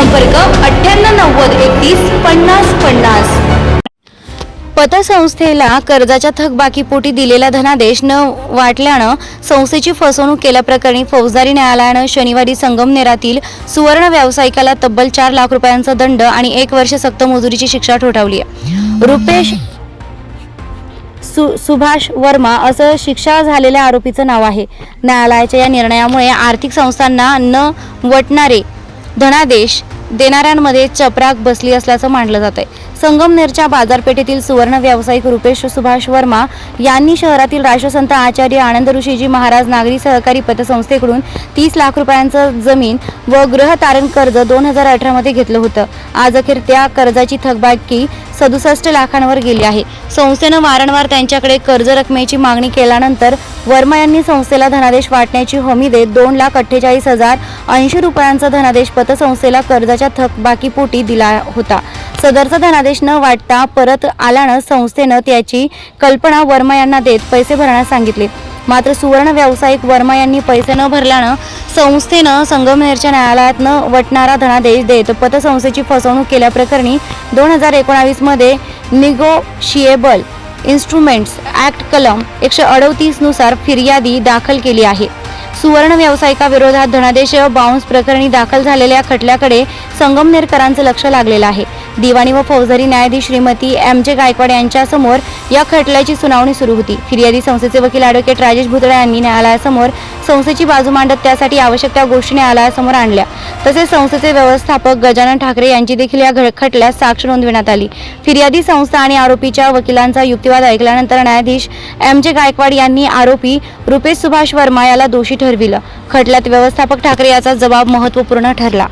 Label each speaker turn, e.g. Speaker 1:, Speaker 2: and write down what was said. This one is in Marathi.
Speaker 1: संपर्क अठ्ठ्याण्णव नव्वद एकतीस पन्नास पन्नास. पतसंस्थेला कर्जाच्या थकबाकीपोटी दिलेला धनादेश न वाटल्यानं संस्थेची फसवणूक केल्याप्रकरणी फौजदारी न्यायालयानं शनिवारी संगमनेरातील सुवर्ण व्यावसायिकाला तब्बल चार लाख रुपयांचा दंड आणि एक वर्ष सक्त मजुरीची शिक्षा ठोठावली आहे. रुपेश सु सुभाष वर्मा असं शिक्षा झालेल्या आरोपीचं नाव आहे. न्यायालयाच्या या निर्णयामुळे आर्थिक संस्थांना न वटणारे धनादेश देणाऱ्यांमध्ये चपराक बसली असल्याचं मानलं जात आहे संगमनेरच्या बाजारपेठेतील सुवर्ण व्यावसायिक रुपेश सुभाष वर्मा यांनी शहरातील राष्ट्रसंत आचार्य आनंद ऋषीजी महाराज नागरी सहकारी पतसंस्थेकडून तीस लाख रुपयांचं जमीन व गृह तारण कर्ज दोन हजार अठरामध्ये घेतलं होतं. आज अखेर त्या कर्जाची थकबाकी सदुसष्ट लाखांवर गेली आहे. संस्थेनं वारंवार त्यांच्याकडे कर्ज रकमेची मागणी केल्यानंतर वर्मा यांनी संस्थेला धनादेश वाटण्याची हमी देत दोन लाख अठ्ठेचाळीस हजार ऐंशी रुपयांचा धनादेश पतसंस्थेला कर्जाच्या थकबाकीपोटी दिला होता. सदरचा धनादेश न वाटता परत आल्यानं संस्थेनं त्याची कल्पना वर्मा यांना देत पैसे भरण्यास सांगितले. मात्र सुवर्ण व्यावसायिक वर्मा यांनी पैसे न भरल्यानं संस्थेनं संगमनेरच्या न्यायालयात न वटणारा धनादेश देत पतसंस्थेची फसवणूक केल्याप्रकरणी दोन हजार एकोणावीसमध्ये निगोशिएबल इन्स्ट्रुमेंट्स ॲक्ट कलम एकशे अडतीसनुसार फिर्यादी दाखल केली आहे. सुवर्ण व्यावसायिकाविरोधात धनादेश बाउन्स प्रकरणी दाखल झालेल्या खटल्याकडे संगमनेरकरांचं लक्ष लागलेलं आहे. दिवाणी व फौजदारी न्यायाधीश श्रीमती एम जे गायकवाड यांच्यासमोर या खटल्याची सुनावणी सुरू होती. फिर्यादी संस्थेचे वकील ॲडव्होकेट राजेश भुतळे यांनी न्यायालयासमोर संस्थेची बाजू मांडत त्यासाठी आवश्यक त्या गोष्टी न्यायालयासमोर आणल्या. तसेच संस्थेचे व्यवस्थापक गजानन ठाकरे यांची देखील या घ- खटल्यात साक्ष नोंदविण्यात आली. फिर्यादी संस्था आणि आरोपीच्या वकिलांचा युक्तिवाद ऐकल्यानंतर न्यायाधीश एम जे गायकवाड यांनी आरोपी रुपेश सुभाष वर्मा याला दोषी ठरविलं. खटल्यात व्यवस्थापक ठाकरे याचा जबाब महत्त्वपूर्ण ठरला.